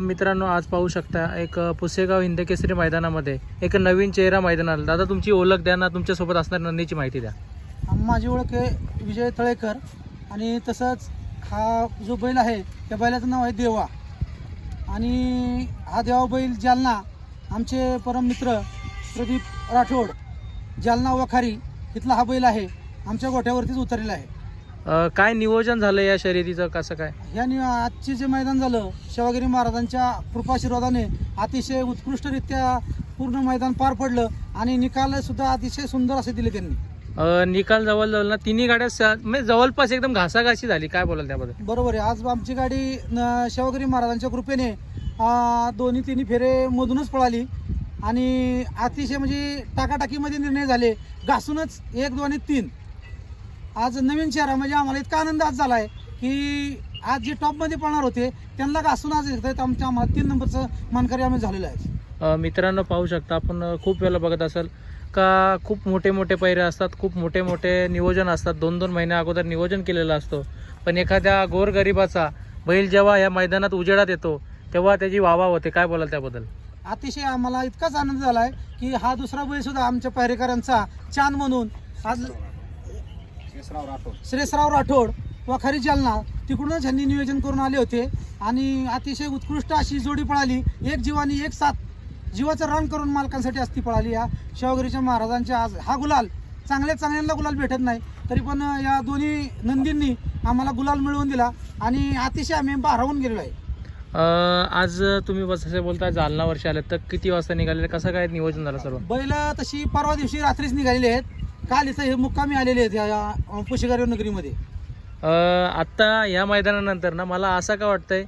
मित्रांनो आज पाहू शकता एक पुसेगाव हिंदकेसरी मैदानामध्ये एक नवीन चेहरा मैदानाला दादा तुमची ओळख द्या ना तुमच्यासोबत असणाऱ्या नंदीची माहिती द्या. माझी ओळख आहे विजय तळेकर आणि तसंच हा जो बैल आहे त्या बैलाचं नाव आहे देवा. आणि हा देवा बैल जालना आमचे परम मित्र प्रदीप राठोड जालना वखारी इथला हा बैल आहे आमच्या गोठ्यावरतीच उतरलेला आहे. अ, काय नियोजन झालं या शर्यतीचं? कसं काय? याने आजचे जे मैदान झालं शिवागिरी महाराजांच्या कृपाशीर्वादाने अतिशय उत्कृष्टरित्या पूर्ण मैदान पार पडलं आणि निकाल सुद्धा अतिशय सुंदर असे दिले त्यांनी. अ, निकाल जवळ जवळ ना तिन्ही गाड्या स- म्हणजे जवळपास एकदम घासाघाशी झाली. काय बोलाल त्याबद्दल? बरोबर आहे. आज आमची गाडी न- शिवगिरी महाराजांच्या कृपेने आ, दोन्ही तिन्ही फेरे मधूनच पळाली आणि अतिशय म्हणजे टाकाटाकीमध्ये निर्णय झाले. घासूनच एक दोन आणि तीन. आज नवीन चेहरा म्हणजे आम्हाला इतका आनंद आज झाला आहे की आज जे टॉपमध्ये पळणार होते त्यांना घासून आज येत आमच्या आम्हाला तीन नंबरचं मानकरी आम्ही झालेलं आहे. मित्रांनो पाहू शकता आपण खूप वेळेला बघत असाल का खूप मोठे मोठे पैरे असतात खूप मोठे मोठे नियोजन असतात. दोन दोन महिन्या अगोदर नियोजन केलेलं असतो. पण एखाद्या गोरगरिबाचा बैल जेव्हा या मैदानात उजेडात येतो तेव्हा त्याची वावा होते. काय बोलाल त्याबद्दल? अतिशय आम्हाला इतकाच आनंद झाला आहे की हा दुसरा बैल सुद्धा आमच्या पायरेकरांचा चांद म्हणून आज श्रेयसराव राठोड. वखारी जालना तिकडूनच ह्यांनी नियोजन करून आले होते. आणि अतिशय उत्कृष्ट अशी जोडी पळाली. एक जीवानी एक साथ जीवाचं रन करून मालकांसाठी असती पळाली या. शिवगिरीच्या महाराजांच्या आज हा गुलाल. चांगल्या चांगल्यांना गुलाल भेटत नाही. तरी पण या दोन्ही नंदींनी आम्हाला गुलाल मिळवून दिला. आणि अतिशय आम्ही भारावून गेलेलो आहे. आज तुम्ही बस असे बोलताय जालना वर्षी आले तर किती वाजता निघाले कसं काय नियोजन झालं सर्व? बैल तशी परवा दिवशी रात्रीच निघालेले आहेत. काल इथं हे मुक्कामी आलेले आहेत या- या पुशेगारी नगरीमध्ये. आत्ता या मैदानानंतर ना मला असं का वाटतंय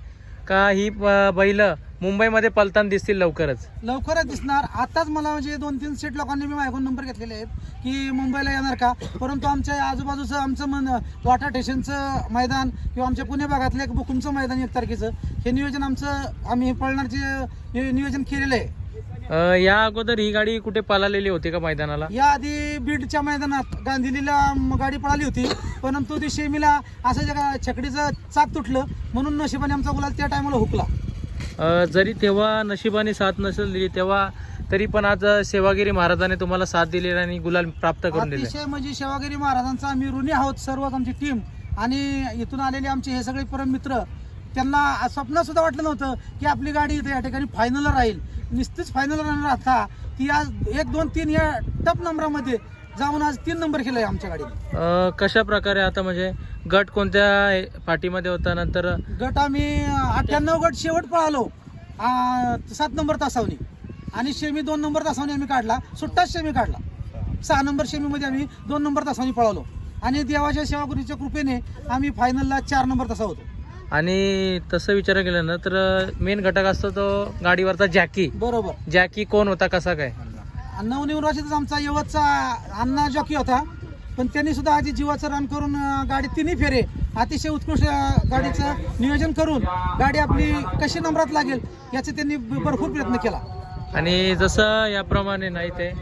का ही ब- बैल मुंबईमध्ये पलताना दिसतील लवकरच? लवकरच दिसणार. आताच मला म्हणजे दोन तीन सीट लोकांनी मी माझ्याकडून नंबर घेतलेले आहेत की मुंबईला येणार का? परंतु आमच्या आजूबाजूचं आमचं मन वाटा स्टेशनचं मैदान किंवा आमच्या पुणे भागातलं एक बुकुमचं मैदान एक तारखेचं हे नियोजन आमचं आम्ही पळणारचे नियोजन केलेलं आहे. अ, या अगोदर ही गाडी कुठे पळालेली होती का मैदानाला? याआधी बीडच्या मैदानात गांधीलीला म- गाडी पळाली होती परंतु ती शेमीला असं जगा छकडीचं चाक तुटलं म्हणून नशिबाने आमचा गुलाल त्या टायमाला हुकला. अ, जरी तेव्हा नशिबाने साथ नसेल दिली तेव्हा तरी पण आज सेवागिरी महाराजाने तुम्हाला साथ दिली आणि गुलाल प्राप्त करून दिले. अतिशय म्हणजे शिवागिरी महाराजांचा आम्ही ऋणी आहोत सर्वच आमची टीम आणि इथून आलेले आमचे हे सगळे परम मित्र त्यांना स्वप्न सुद्धा वाटलं नव्हतं की आपली गाडी इथे या ठिकाणी फायनलला राहील. नुसतीच फायनलला राहणार आता ती आज एक दोन तीन या टप नंबरामध्ये जाऊन आज तीन नंबर केलाय आमच्या गाडीने. कशा प्रकारे आता म्हणजे गट कोणत्या पाठीमध्ये होता? नंतर गट आम्ही अठ्ठ्याण्णव गट शेवट पळालो. सात नंबर तासावनी आणि शेमी दोन नंबर तासावनी आम्ही काढला. सुट्टाच शेमी काढला. सहा नंबर शेमीमध्ये आम्ही दोन नंबर तासावनी पळालो. आणि देवाच्या सेवागुरीच्या कृपेने आम्ही फायनलला चार नंबर तासा होतो. आणि तसं विचार केलं ना तर मेन घटक असतो तो गाडीवरचा जॅकी. बरोबर. जॅकी कोण होता कसा काय? नवनिर्वाचितच आमचा यवतचा अण्णा जॉकी होता. पण त्यांनी सुद्धा आधी जीवाचं रन करून अं, गाडी तिन्ही फेरे अतिशय उत्कृष्ट अं, गाडीचं नियोजन करून गाडी आपली कशी नंबरात लागेल याचे त्यांनी भरपूर प्रयत्न केला. आणि जसं याप्रमाणे नाही ते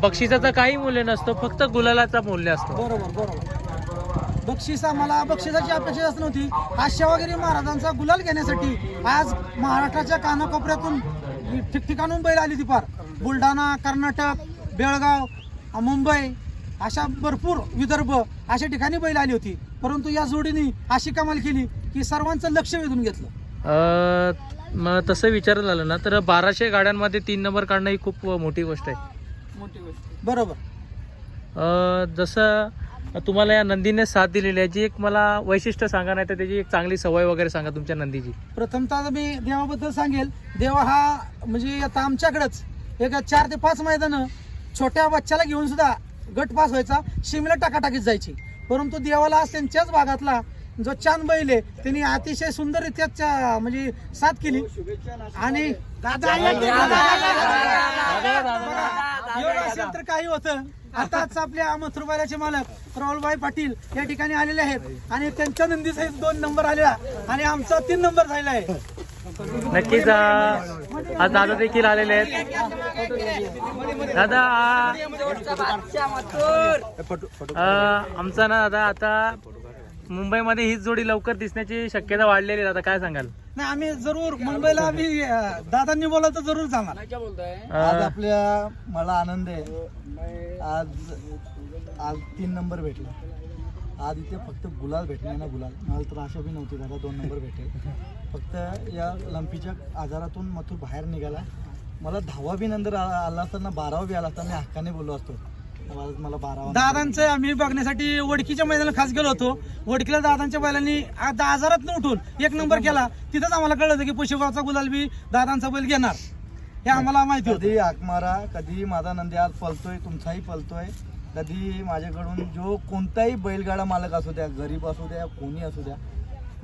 बक्षिसाचं काही मूल्य नसतं फक्त गुलालाचा मूल्य असतो. बरोबर बरोबर. बक्षीस आम्हाला बक्षिसाची अपेक्षा जास्त नव्हती. आज शिवागिरी महाराजांचा गुलाल घेण्यासाठी आज महाराष्ट्राच्या कानाकोपऱ्यातून ठिकठिकाणून बैल आली ती पार. बुलढाणा कर्नाटक बेळगाव अ, मुंबई अशा भरपूर विदर्भ अशा ठिकाणी बैल आली होती. परंतु या जोडीने अशी कमाल केली की सर्वांचं लक्ष वेधून घेतलं. अ, मग तसं विचार झालं ना तर बाराशे गाड्यांमध्ये तीन नंबर काढणं ही खूप मोठी गोष्ट आहे. मोठी गोष्ट बरोबर. अ, जसं तुम्हाला या नंदीने साथ दिलेली आहे जी एक मला वैशिष्ट्य सांगा नाही तर त्याची एक चांगली सवय वगैरे सांगा तुमच्या नंदीची प्रथमतः मी देवाबद्दल सांगेल देवा हा म्हणजे आता आमच्याकडेच एक चार ते पाच मैदानं छोट्या बच्च्याला घेऊन सुद्धा गट पास व्हायचा शिमला टाकाटाकीत जायची परंतु देवाला आज त्यांच्याच भागातला जो चांद बैल आहे त्यांनी अतिशय सुंदररित्या म्हणजे साथ केली आणि दादा एवढं असेल तर काही होतं आताच आपल्या मथुरबाल्याचे मालक राहुलभाई पाटील या ठिकाणी आलेले आहेत. आणि त्यांच्या नंदी सहित दोन नंबर आलेला आणि आमचा तीन नंबर झालेला आहे. नक्कीच आज दादा देखील आलेले आहेत. दादा आमचा ना दादा आता मुंबईमध्ये हीच जोडी लवकर दिसण्याची शक्यता वाढलेली आहे. दादा काय सांगाल? नाही आम्ही जरूर मुंबईला आम्ही अं, दादांनी बोलवलं तर जरूर जाणार आज आपल्या मला आनंद आहे. आज आज तीन नंबर भेटला. आज इथे फक्त गुलाल भेटणार ना गुलाल. मला तर आशा बी नव्हती दादा दोन नंबर भेटेल. फक्त या लंपीच्या आजारातून मथुर बाहेर निघाला. मला दहावा बी नंतर आ- आला असताना बारावा बी आला असता मी हक्काने बोललो असतो. मला दादांचं आम्ही बघण्यासाठी वडकीच्या मैदानाला खास गेलो होतो. वडकीला दादांच्या बैलांनी आ- आजारात उठून एक नंबर केला. तिथंच आम्हाला कळलं होतं की पुशेगावचा गुलाल बी दादांचा बैल घेणार. हे आम्हाला माहिती होतं. कधी हाक मारा कधी माझा नंदी आज पलतोय तुमचाही पलतोय कधी माझ्याकडून जो कोणताही बैलगाडा मालक असू द्या गरीब असू द्या कोणी असू द्या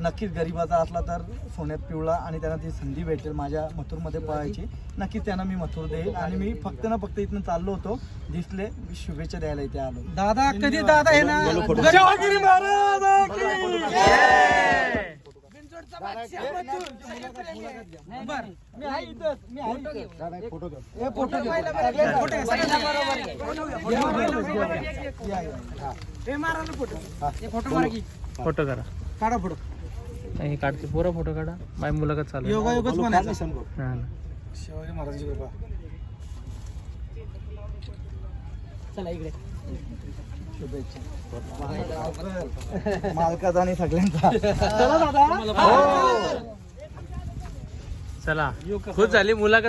नक्कीच गरीबाचा असला तर सोन्यात पिवळा आणि त्यांना ती संधी भेटेल माझ्या मथुरमध्ये पळायची. नक्कीच त्यांना मी मथुर देईल आणि मी फक्त ना फक्त इथून चाललो होतो. दिसले मी शुभेच्छा द्यायला इथे आलो. दादा कधी दादा हे ना महाराज की! बर मी आहे इथंच, मी आहे इथंच. हे फोटो घे. फोटो घे, सगळ्यांना. या, या. हे मारा ना फोटो हे फोटो. मारा की. फोटो करा. काढा फोटो. नाही काढते. पुरा फोटो काढा. माझी मुलाखत चालू. योगा योगच म्हणायचं. हा. ना. शिवाजी महाराजांची कृपा. चला इकडे. शुभेच्छा मालकाचा आणि सगळ्यांचा. चला दादा. चला. खूप झाली मुलाखत.